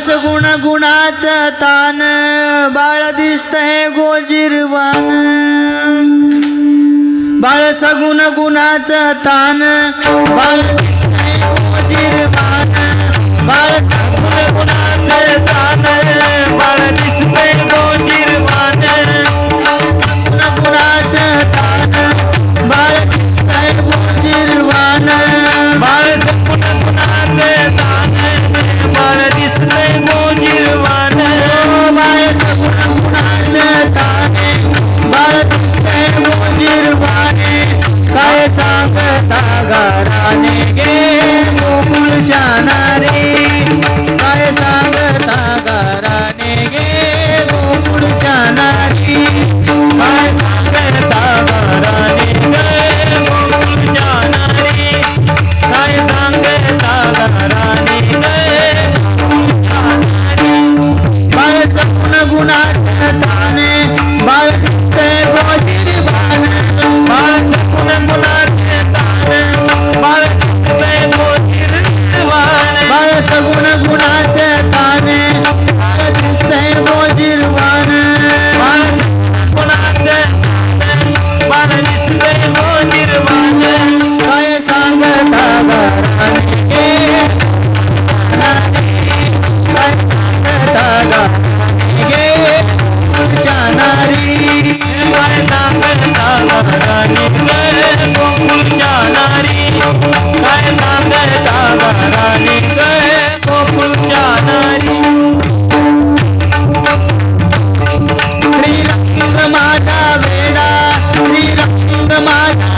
रस गुण गुणाच तान बाळ दिसत हे गोजिरवान. बाळ सगुण गुणाच तान बाळ My.